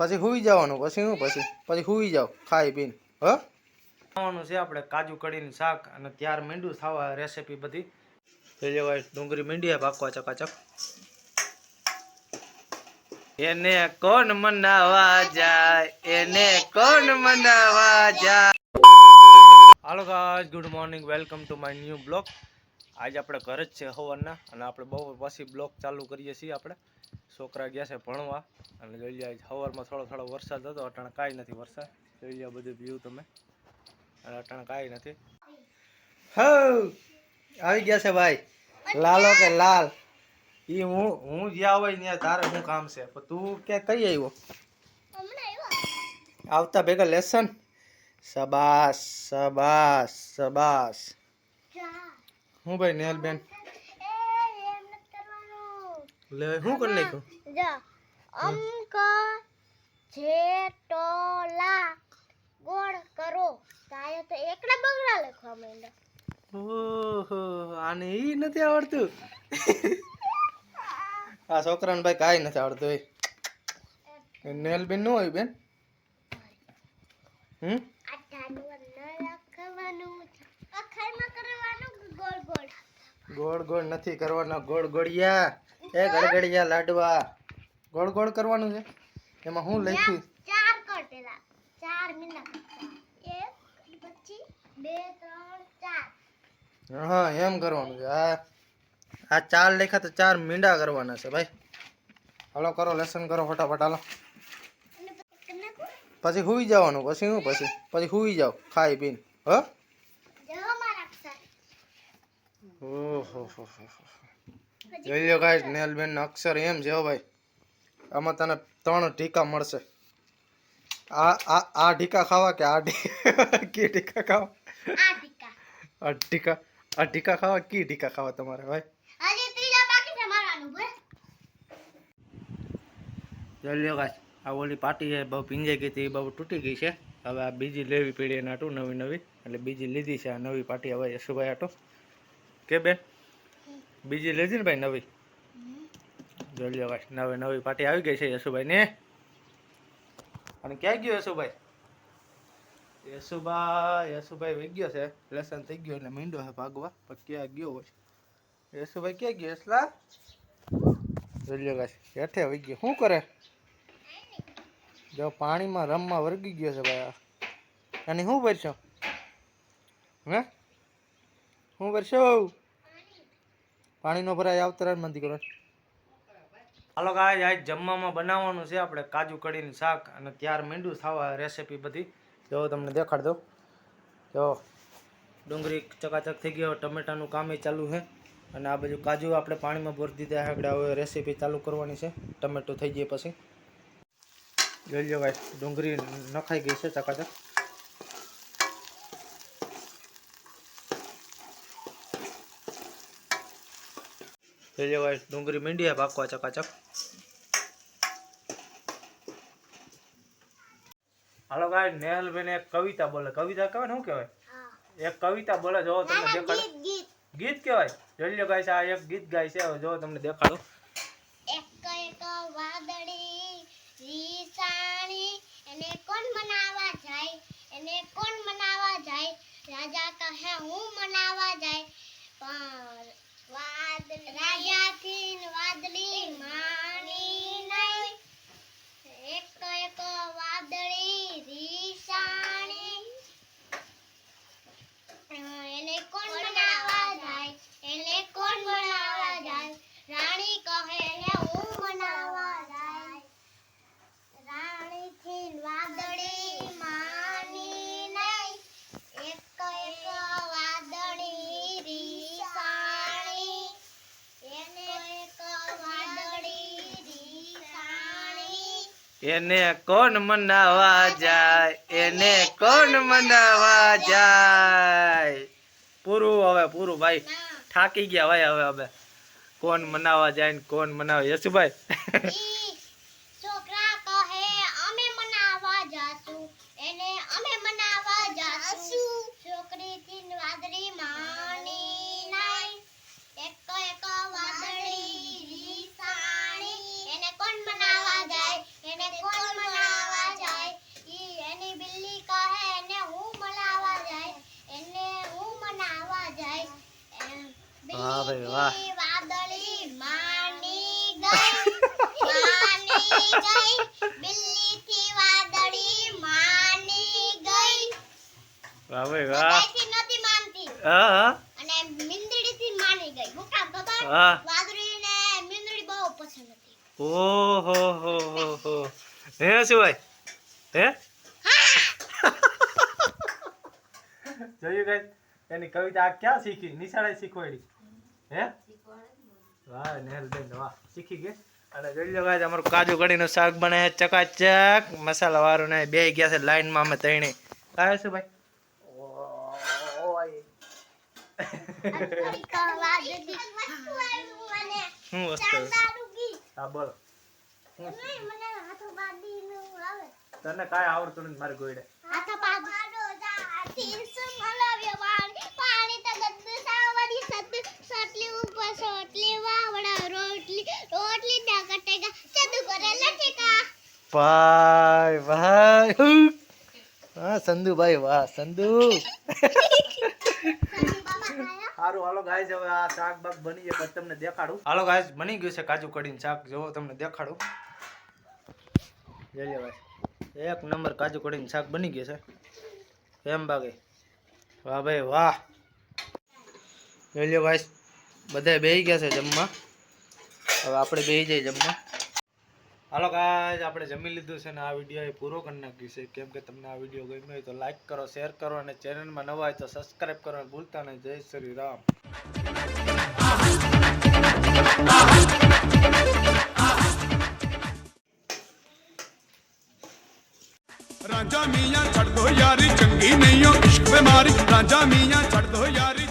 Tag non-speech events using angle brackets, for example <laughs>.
પછી હુઈ જવાનું, પછી શું પછી પછી હુઈ જાવ ખાઈ પીને, હ? ખાવાનું છે આપણે કાજુ કડીનું શાક અને ત્યાર મીંડું થવા રેસીપી બધી. ડુંગળી મીંડી પાકવા ચકાચક. એને કોણ મનાવા જાય, એને કોણ મનાવા જાય? Hello guys good morning welcome to my new blog આજે આપણે ઘરે જ છે સવારના અને આપણે બહુ પછી બ્લોક ચાલુ કરીએ છીએ આપણે. છોકરા ગયા છે ભણવા અને જોઈ લે સવારમાં થોડો થોડો વરસાદ હતો અટાણે કાંઈ નથી વરસાદ. જોઈ લે બધું વ્યૂ તમે. અને અટાણે કાંઈ નથી. હઉ! આવી ગયા છે ભાઈ. લાલો કે લાલ. એ હું હું જ્યાં હોય ત્યાં તારે શું કામ છે? પણ તું ક્યાં કઈ આવ્યો. આવતા ભેગા લેસન? સબાસ સબાસ સબાસ. હું ભાઈ નેહલ બેન લે શું કરી નાખ્યું? અંક જેટલા ગોળ કરો તારે તો એકડા બગડા લખવા માંડ્યા. ઓહો આને ઈ નથી આવડતું? આ છોકરાને ભાઈ કાંઈ નથી આવડતું એ. નેલ બેનનું હોય બેન? હમ આટાનું ન લખવાનું અખારમાં કરવાનું કે ગોળ ગોળ ગોળ ગોળ નથી કરવાના. ગોળ ગોળિયા એ ગળગડિયા લાડવા. ગોળ ગોળ કરવાનું છે. એમાં હું લખ્યું ચાર કર પેલા ચાર મિનિટ એક પછી બે ત્રણ ચાર. હા એમ કરવાનું છે. આ આ ચાર લેખા તો ચાર મીંડા કરવાના છે ભાઈ. હાલો કરો લેસન કરો ફટાફટ હાલો. પછી હુઈ જવાનું. પછી શું પછી પછી હુઈ જાઓ ખાઈ પીને. હ જો મારા અક્ષર ઓહો હો હો હો. જોઈ લો ગાઈસ નેલબેન અક્ષર એમ છે હો ભાઈ. આમાં તને ત્રણ ઢીકા મળશે. આ આ આ ઢીકા ખાવા કે આ ઢી <laughs> કી ઢીકા ખાવા? આ ટીકા. આ ઢીકા આ ઢીકા ખાવા? કી ઢીકા ખાવા તમારે ભાઈ? હજી ત્રીજા બાકી છે મારવાનું બોલ જોઈ લો ગાઈસ આ ઓલી પાટી છે બહુ પીંજાઈ ગઈ હતી બહુ તૂટી ગઈ છે. હવે આ બીજી લેવી પડી એના આટું નવી નવી એટલે બીજી લીધી છે આ નવી પાટી. હવે યશુભાઈ હાટું કે બેન? બીજી લેજે ને ભાઈ નવી. જોઈ ગાઈસ નવી નવી પાટી આવી ગઈ છે યશુભાઈ ને. અને ક્યાં ગયો યશુભાઈ? યશુભાઈ યશુભાઈ વહી ગયો છે. લેસન થઈ ગયો એટલે મીંડો છે ભાગવા, પણ ક્યાં ગયો હોય? યશુભાઈ ક્યાં ગયો એટલા જોઈ લો ગાઈસ હેઠે વહી ગયો. શું કરે? જો પાણીમાં રમવા વર્ગી ગયો છે ભાઈ અને શું ભરશો હે? શું ભરશો પાણીનો ભરાય આવતરાર મંદી કરો. હાલો ગાય આજ જમવામાં બનાવવાનું છે આપણે કાજુ કઢીનું શાક અને ત્યાર મીંડું થવા રેસીપી બધી. જો તમને દેખાડ દઉં. જો ડુંગળી ચકાચક થઈ ગયો ટમેટાનું કામે ચાલુ છે. અને આ બાજુ કાજુ આપણે પાણીમાં ભરી દીધા આગળ હવે રેસીપી ચાલુ કરવાની છે. ટમેટું થઈ જાય પછી. જોઈ લો ભાઈ ડુંગળી નખાઈ ગઈ છે ચકાચક. લો ડુંગળી મીંડી પાકવા ચકાચક. હાલો ગાય નેહલ એક કવિતા બોલે. કવિતા કહેવાય શું કહેવાય? એક કવિતા બોલે જો તમને દેખાડો ગીત કહેવાય. જોઈ લો ગાય આ એક ગીત ગાય છે. જો તમને દેખાડો. એક એક વાદળી રીસાણી એને કોણ મનાવા જાય? એને કોણ મનાવા જાય? રાજા કહે હું મનાવા જાય. પણ વાદ રાજાથી વાદળી. માણી નહીં એક એક વાદળી રીસાણી એને કોણ મનાવા જાય એને કોણ મનાવા જાય રાણી કહે ને હું મનાવા જાય રાણી થી વાદળી માની નહીં એક એક વાદળી રીસાણી એને એક વાદળી રીસાણી એને કોણ મનાવા જાય? એને કોણ મનાવા જાય? પૂરું હવે, પૂરું ભાઈ. થાકી ગયા ભાઈ હવે હવે કોણ મનાવા જાય ને કોણ મનાવે? યશુભાઈ ઈ છોકરા કહે અમે મનાવા જાશું એને અમે મનાવા જાશું છોકરી થી વાદળી માની નહીં એક એક વાદળી રીસાણી એને કોણ મનાવા જાય એને કોણ મનાવા વાહ ભાઈ વાહ. વાદળી માની ગઈ માની ગઈ બિલ્લીથી વાદળી માની ગઈ. વાહ. ભાઈ વાહ બધાયથી નહોતી માનતી. હા હા. અને મીંદડીથી માની ગઈ. હું કામ ખબર વાહ મીંદડી બહુ પસંદ હતી. ઓહો હો હો હો. હે શું ભાઈ હે. <laughs> જોયું કઈ એની કવિતા આ ક્યાં શીખી? નિશાળે શીખવાડી. હે? વાહ નેહલબેન વાહ. શીખી ગઈ અને જોઈ લો guys, અમારું કાજુ કડીનું શાક બને ચકાચક. મસાલા વાળું ને બે ગયા છે લાઈનમાં અમે ત્રણે કાય શું ભાઈ. શું વસ્તુ હા બોલો? તને કાંઈ આવડતું નથી મારી ગોઈડે ભાઈ ભાઈ હા? સંધુભાઈ વાહ સંધુ સારું હાલો ગાઈસ હવે આ શાક બાક બની જાય પછી તમને દેખાડું. હાલો ગાઈસ બની ગયું છે કાજુ કઢીનું શાક. જોવો તમને દેખાડું. લો એક નંબર કાજુ કઢીનું શાક બની ગયું છે. એમ બાગે. વાહ ભાઈ વાહ. જોઈ લો ગાઈસ બધા બેહી ગયા છે જમવા. હવે આપણે બેહી જઈએ જમવા. હાલો કાજ આપણે જમી લીધું છે ને આ વીડિયો એ પૂરો કરી નાખ્યું છે. કેમ કે તમને આ વીડિયો ગમ્યો હોય તો લાઈક કરો શેર કરો અને ચેનલમાં નવા હોય તો સબસ્ક્રાઈબ કરો ભૂલતા નહીં. જય શ્રી રામ. રાજા મિયા છડ દો યારી ચંગી નહીં ઓ ઇશ્ક મારી રાજા મિયા છડ દો યારી